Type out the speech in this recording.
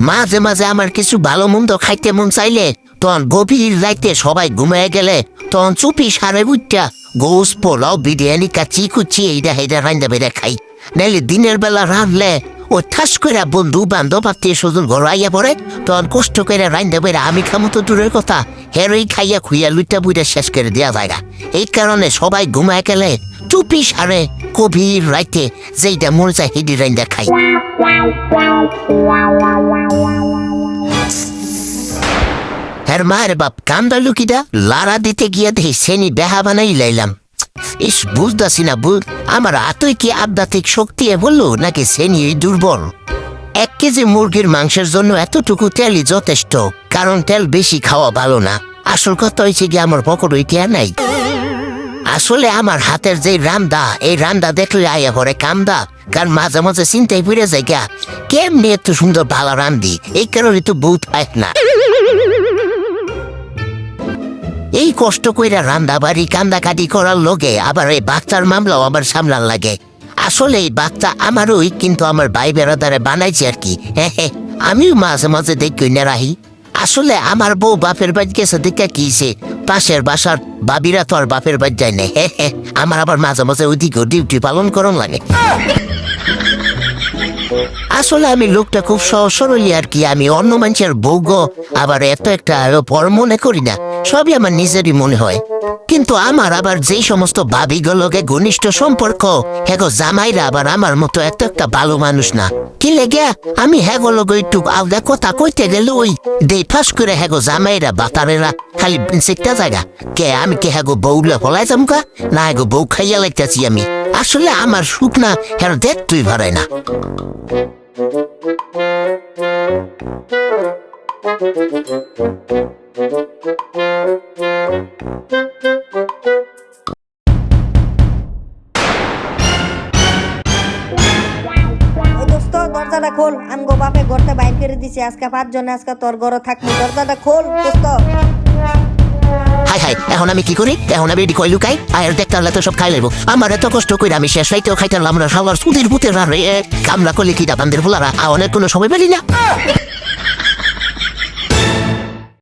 মাঝে মাঝে আমার কিছু ভালো মন্দ খাইতে মন চাইলে তখন গভীর রাইতে সবাই ঘুমিয়ে গেলে তখন চুপি সারে বুঝটা গোস, পোলাও, বিরিয়ানি, কাচি কুচি এইটা হেইটা রান্দা বেড়ে খাই নাইলে দিনের বেলা রাঁধলে ও ঠাস করে বন্ধু, বান্ধব, আত্মীয় স্বজন ঘর আইয়া পড়ে, তখন কষ্ট করে রান্দা বেড়ে আমি খামো তো দূরের কথা, হেরোই খাইয়া খুইয়া লুইটা বুইটা শেষ করে দেওয়া যায়। এই কারণে সবাই ঘুমায় গেলে চুপি সারে গভীর রাইতে যেইটা মন চায় হেডি রান্দা খাই হ্যার মায়ের বাপ কান্দা লুকিটা লারা দিতে গিয়া দেখি সেনি বেহা বানাই লাইলাম। ইস বুঝদাসি না বুঝ আমার আতই কি আধ্যাত্মিক শক্তি বলল নাকি সেনি দুর্বল? এক কেজি মুরগির মাংসের জন্য এতটুকু তেলই যথেষ্ট, কারণ তেল বেশি খাওয়া ভালো না। আসল কথা হয়েছে কি, আমার পকড়ই টিয়া নাই। আসলে আমার হাতের যে রান্দা, এই রান্দা দেখলে আয়া পরে কান্দা। কারণ মাঝে মাঝে চিন্তায় পড়ে যায় গা কেমনি এত সুন্দর ভালো রান্ধি এই কারণে তো বহুত হয় না। এই কষ্ট কইরা রান্দা বাড়ি কান্দা কাটি করার লোকে আবার এই বাচ্চার মামলাও আমার সামলার লাগে। আসলে এই বাচ্চা আমারই, কিন্তু আমার ভাই বেড়াদারে বানাইছে আর কি। হ্যাঁ হ্যাঁ আমিও মাঝে মাঝে দেখি না রাহি। আসলে আমার বউ বাপের বাড়ি গেছে দেখে কিছে পাশের বাসার বাবিরা তো আর বাপের বাড়ি যায় না হ্যাঁ হ্যাঁ আমার আবার মাঝে মাঝে ওইদিকে ডিউটি পালন করন লাগে। আসলে আমি লোকটা খুব সহজ সরলই আর কি। আমি অন্য মানুষের ভোগ্য আবার এত একটা পর মনে করি না। সবই আমার নিজেরই মনে হয়। কিন্তু আমার আবার যেই সমস্ত ভাবিগুলোকে ঘনিষ্ঠ সম্পর্ক হ্যাগো জামাইরা আবার আমার মতো এত একটা ভালো মানুষ না। কি লেগে? আমি হ্যাগোলোকে একটু আলাদা কথা কইতে গেলে ওই দেই ফাঁস করে হ্যাগো জামাইরা বাতারেরা খালি সেটা জায়গা। কে আমি কে হ্যাগো বউলে ফলাই যামকা না হ্যাগো বউ খাইয়া লাগতেছি আমি। আসলে আমার সুখ না হ্যাঁ দেখ তুই ভরাই না। দরজাটা খোল। আমগো বাপে ঘরতে বাইর করে দিছি। আজকে পাঁচজনে আজকে তোর ঘরে থাকব। দরজাটা খোল, দোস্ত। এখন আমি কি করি? এখন আমি কই লুকাই আর দেখতে হলে তো সব খাই লাগবো আমার এত কষ্ট করে আমি শেষ রাইতেও খাইতে পারলাম না সবার সুদের ভূতের আর কামলা করলে কি দাবান্দের ফুলারা অনেক কোনো সময় পেলি না।